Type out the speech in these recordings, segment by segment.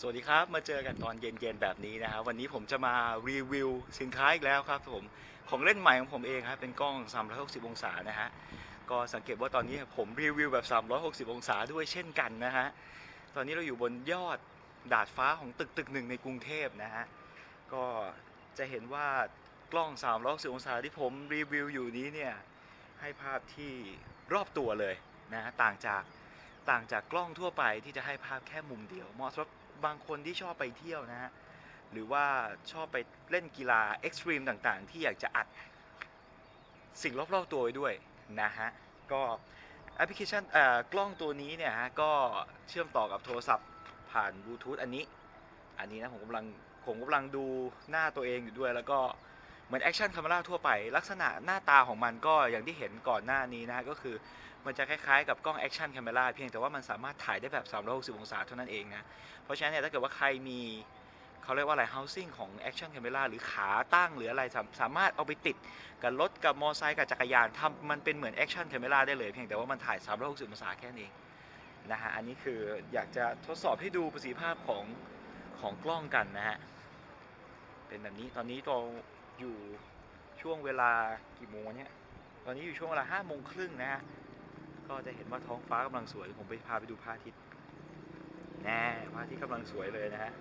สวัสดีครับ มาเจอกันตอนเย็นๆแบบนี้นะฮะวันนี้ผมจะมารีวิวสินค้าอีกแล้วครับผมของเล่นใหม่ของผมเองครับเป็นกล้อง 360 องศานะฮะก็สังเกตว่าตอนนี้ผมรีวิวแบบ 360 องศาด้วยเช่นกันนะฮะตอนนี้เราอยู่บนยอดดาดฟ้าของตึกตึกหนึ่งในกรุงเทพนะฮะก็จะเห็นว่ากล้อง 360 องศาที่ผมรีวิวอยู่นี้เนี่ยให้ภาพที่รอบตัวเลยนะฮะต่างจากต่างจากกล้องทั่วไปที่จะให้ภาพแค่มุมเดียวเหมาะสำหรับ บางคนที่ชอบไปเที่ยวนะฮะหรือว่าชอบไปเล่นกีฬาเอ็กซ์ตรีมต่างๆ ที่อยากจะอัดสิ่งรอบๆตัวไว้ด้วยนะฮะก็แอปพลิเคชันเอ่อกล้องตัวนี้เนี่ยฮะก็เชื่อมต่อกับโทรศัพท์ผ่านบลูทูธอันนี้ อันนี้นะผมกำลังผมกำลังดูหน้าตัวเองอยู่ด้วย แล้วก็เหมือนแอคชั่นคา m ม r a ทั่วไป ลักษณะหน้าตาของมันก็อย่างที่เห็นก่อนหน้านี้นะฮะก็คือ มันจะคล้ายๆกับกล้องแอคชั่นแคา m ม r a เพียงแต่ว่ามันสามารถถ่ายได้แบบ 360 องศาเท่านั้นเองนะ เพราะฉะนั้นเนี่ยถ้าเกิดว่าใครมีเขาเรียกว่าอะไร housing ของ action camera หรือขาตั้งหรืออะไรสามสามารถเอาไปติดกับรถกับมอเตอร์ไซค์กับจักรยานทำมันเป็นเหมือน action camera ได้เลยเพียงแต่ว่ามันถ่าย 360 องศาแค่นั้นเองนะฮะอันนี้คืออยากจะทดสอบให้ดูประสิทธิภาพของของกล้องกันนะฮะเป็นแบบนี้ตอนนี้เราอยู่ช่วงเวลากี่โมงเนี่ยตอนนี้อยู่ช่วงเวลา5โมงครึ่งนะฮะ ก็จะเห็นว่าท้องฟ้ากำลังสวย ผมไปพาไปดูพระอาทิตย์แน่พระอาทิตย์กำลังสวยเลยนะฮะ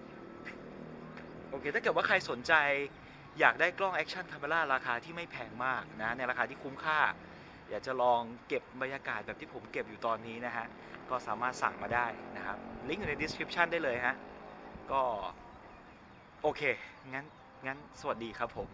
โอเค ถ้าเกิดว่าใครสนใจอยากได้กล้องแอคชั่นคา m ม r a ราคาที่ไม่แพงมากนะ ในราคาที่คุ้มค่า อยากจะลองเก็บบรรยากาศแบบที่ผมเก็บอยู่ตอนนี้นะฮะ ก็สามารถสั่งมาได้นะครับ ลิงก์อยู่ใน description ได้เลยฮะ ก็ โอเค งั้น งั้น สวัสดีครับผม